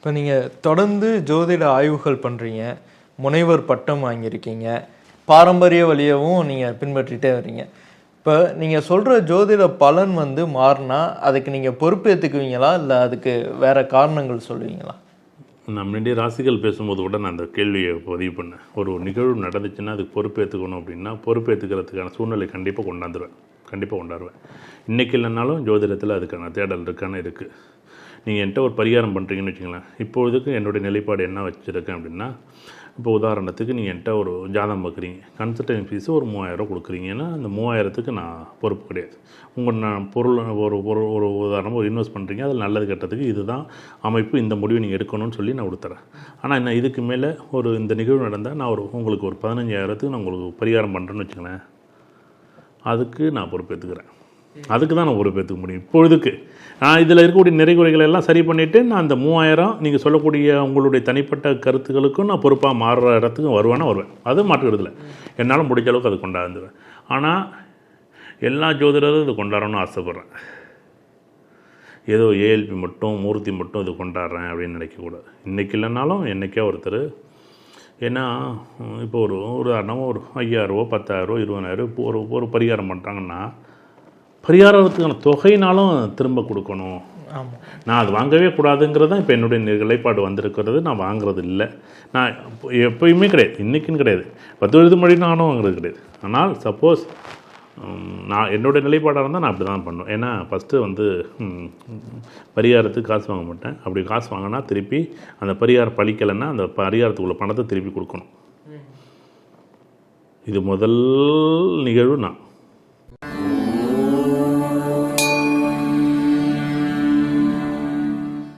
இப்போ நீங்கள் தொடர்ந்து ஜோதிட ஆய்வுகள் பண்ணுறீங்க முனைவர் பட்டம் வாங்கியிருக்கீங்க பாரம்பரிய வழியவும் நீங்கள் பின்பற்றிட்டே வர்றீங்க. இப்போ நீங்கள் சொல்கிற ஜோதிட பலன் வந்து மாறினா அதுக்கு நீங்கள் பொறுப்பேற்றுக்குவீங்களா இல்லை அதுக்கு வேறு காரணங்கள் சொல்லுவீங்களா? நான் முன்னாடி ராசிகள் பேசும்போது கூட நான் அந்த கேள்வியை பதிவு பண்ணேன். ஒரு நிகழ்வு நடந்துச்சுன்னா அதுக்கு பொறுப்பேற்றுக்கணும் அப்படின்னா பொறுப்பேற்றுக்கிறதுக்கான சூழ்நிலை கண்டிப்பாக கொண்டாந்துருவேன். கண்டிப்பாக கொண்டாடுவேன் இன்றைக்கி இல்லைனாலும் ஜோதிடத்தில் அதுக்கான தேடல் இருக்கான்னு இருக்குது நீங்கள் என்கிட்ட ஒரு பரிகாரம் பண்ணுறீங்கன்னு வச்சுங்களேன் இப்பொழுதுக்கு என்னுடைய நிலைப்பாடு என்ன வச்சுருக்கேன் அப்படின்னா இப்போ உதாரணத்துக்கு நீங்கள் என்கிட்ட ஒரு ஜாதகம் பார்க்குறீங்க கன்சல்டேஷன் ஃபீஸு ஒரு மூவாயிரம் கொடுக்குறீங்கன்னா அந்த மூவாயிரத்துக்கு நான் பொறுப்பு கிடையாது. உங்கள் நான் பொருள் ஒரு ஒரு ஒரு உதாரணம் ஒரு இன்வெஸ்ட் பண்ணுறீங்க அதில் நல்லது கெட்டதுக்கு இதுதான் அமைப்பு இந்த முடிவு நீங்கள் எடுக்கணும்னு சொல்லி நான் கொடுத்துறேன். ஆனால் நான் இதுக்கு மேலே ஒரு இந்த நிகழ்வு நடந்தால் நான் ஒரு உங்களுக்கு ஒரு பதினஞ்சாயிரத்துக்கு நான் உங்களுக்கு பரிகாரம் பண்ணுறேன்னு வச்சுக்கலேன் அதுக்கு நான் பொறுப்பேற்றுக்கிறேன் அதுக்கு தான் நான் ஒரு பேத்துக்கு முடியும். இப்பொழுதுக்கு நான் இதில் இருக்கக்கூடிய நெறிகுறைகளை எல்லாம் சரி பண்ணிவிட்டு நான் அந்த மூவாயிரம் நீங்கள் சொல்லக்கூடிய உங்களுடைய தனிப்பட்ட கருத்துக்களுக்கும் நான் பொறுப்பாக மாறுற இடத்துக்கும் வருவேன்னா வருவேன். அது மாற்றுக்கிறதுல என்னால் முடிஞ்ச அளவுக்கு அது கொண்டாந்துவேன் ஆனால் எல்லா ஜோதிடரும் இது கொண்டாடணும்னு ஆசைப்பட்றேன். ஏதோ ஏஎல்பி மட்டும் மூர்த்தி மட்டும் இது கொண்டாடுறேன் அப்படின்னு நினைக்கக்கூடாது. இன்றைக்கி இல்லைனாலும் என்றைக்கே ஒருத்தர் ஏன்னா இப்போ ஒரு ஒரு ஒரு ஐயாயிரரூவா பத்தாயிரரூவா இருபதாயிரம் ஒரு ஒரு பரிகாரம் பண்ணுறாங்கன்னா பரிகாரத்துக்கான தொகைனாலும் திரும்ப கொடுக்கணும். நான் அது வாங்கவே கூடாதுங்கிறது தான் இப்போ என்னுடைய நிலைப்பாடு வந்திருக்கிறது. நான் வாங்குறது இல்லை. நான் எப்போ- எப்பயுமே கிடையாது. இன்றைக்கின்னு கிடையாது. பத்து வருஷத்துக்கு முன்னாடி நானும் வாங்குறது கிடையாது. ஆனால் சப்போஸ் நான் என்னுடைய நிலைப்பாடாக இருந்தால் நான் அப்படி தான் பண்ணுவேன். ஏன்னா ஃபஸ்ட்டு வந்து பரிகாரத்துக்கு காசு வாங்க மாட்டேன். அப்படி காசு வாங்கினா திருப்பி அந்த பரிகாரம் பழிக்கலைன்னா அந்த பரிகாரத்துக்குள்ள பணத்தை திருப்பி கொடுக்கணும். இது முதல் நிகழ்வு நான்.